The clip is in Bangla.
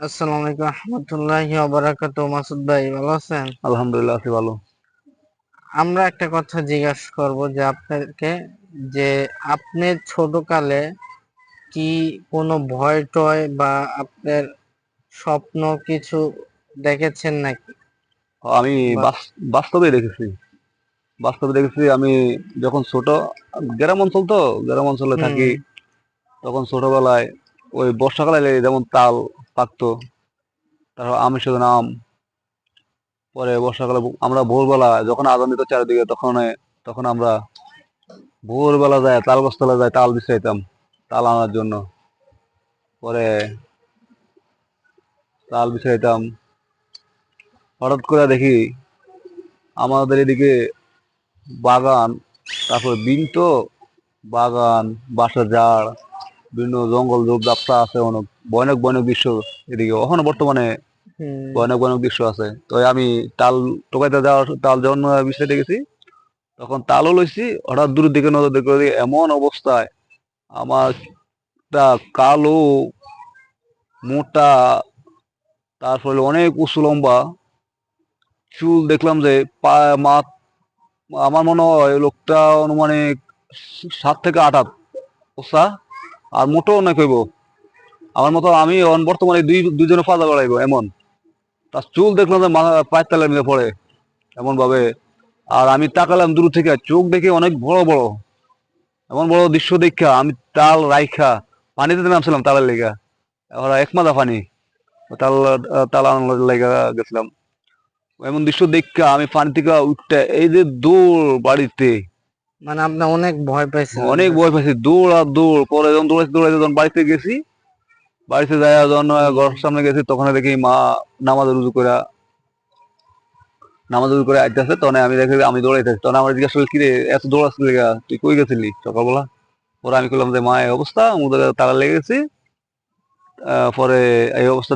আসসালামু আলাইকুম রহমতুল্লাহি ওবারাকাতু মাসুদ ভাই ভালো আছেন? আলহামদুলিল্লাহ আছি ভালো। আমরা একটা কথা জিজ্ঞাসা করব যে আপনাকে যে আপনি ছোটকালে কি কোনো ভয় টয় বা আপনার স্বপ্ন কিছু দেখেছেন নাকি? আমি বাস্তবে দেখেছি। বাস্তবে দেখেছি আমি যখন ছোট গ্রাম অঞ্চল তো গ্রাম অঞ্চলে থাকি তখন ছোটবেলায় ওই বর্ষাকালে যেমন তাল পাকতো, তারপর আমের শুধু আম। পরে বর্ষাকালে আমরা ভোরবেলা যখন আজান দিত চারিদিকে, তখন তখন আমরা ভোরবেলা যায় তাল গাছতলা যায়, তাল বিছাইতাম, তাল আনার জন্য। পরে তাল বিছাইতাম। হঠাৎ করে দেখি আমাদের এদিকে বাগান, তারপর বিন তো বাগান বাসার ঝাড়, বিভিন্ন জঙ্গল ঝোপ আছে অনেক। ভয়ানক ভয়ানক দৃশ্য এদিকে। এখনও বর্তমানে ভয়ানক ভয়ানক দৃশ্য আছে। তো আমি তাল টোকাইতে যাওয়ার তাল যখন বিষয়তে দেখেছি তখন তালও লইছি হঠাৎ দূরের দিকে নজর দেখি এমন অবস্থায় আমার কালো মোটা তারপরে অনেক উঁচু লম্বা চুল দেখলাম যে পা মা আমার মনে হয় লোকটা অনুমানিক সাত থেকে আট হাত ওসা আর মোটো অনেক হইব। আমার মতো আমি বর্তমানে দুই দুজনে ফাঁদা বেড়াইব এমন। তার চুল দেখলাম যে পায়ের তালে মিলে পড়ে এমন ভাবে আর আমি তাকালাম দূর থেকে চোখ দেখে অনেক বড় বড়। এমন বড় দৃশ্য দেখা আমি তাল রাইখা পানিতে নামছিলাম তালের লেগা। এবার এক মাথা পানি তাল তাল আনার লেগা গেছিলাম। এমন দৃশ্য দেখা আমি পানি থেকে উঠতে এই যে দৌড় বাড়িতে। মানে আপনি অনেক ভয় পাইছেন অনেক ভয় পাইছি দৌড় আর দৌড় পরে যখন দৌড়াইতে দৌড়াইতে যখন বাড়িতে গেছি বাড়িতে যাই যখন ঘর সামনে গেছি, তখন দেখি মা নামাজ রুজু করে নামাজ রুজু করে আইতেছে। তখন আমি দেখি, আমি দৌড়াইতেছি। তখন আমার জিজ্ঞাসা করল, কিরে, এত দৌড়াচ্ছিলি তুই কই গেছিলি? সকালবেলা। পরে আমি করলাম যে, মা, এই অবস্থা। মুদের তারা লেগেছি পরে এই অবস্থা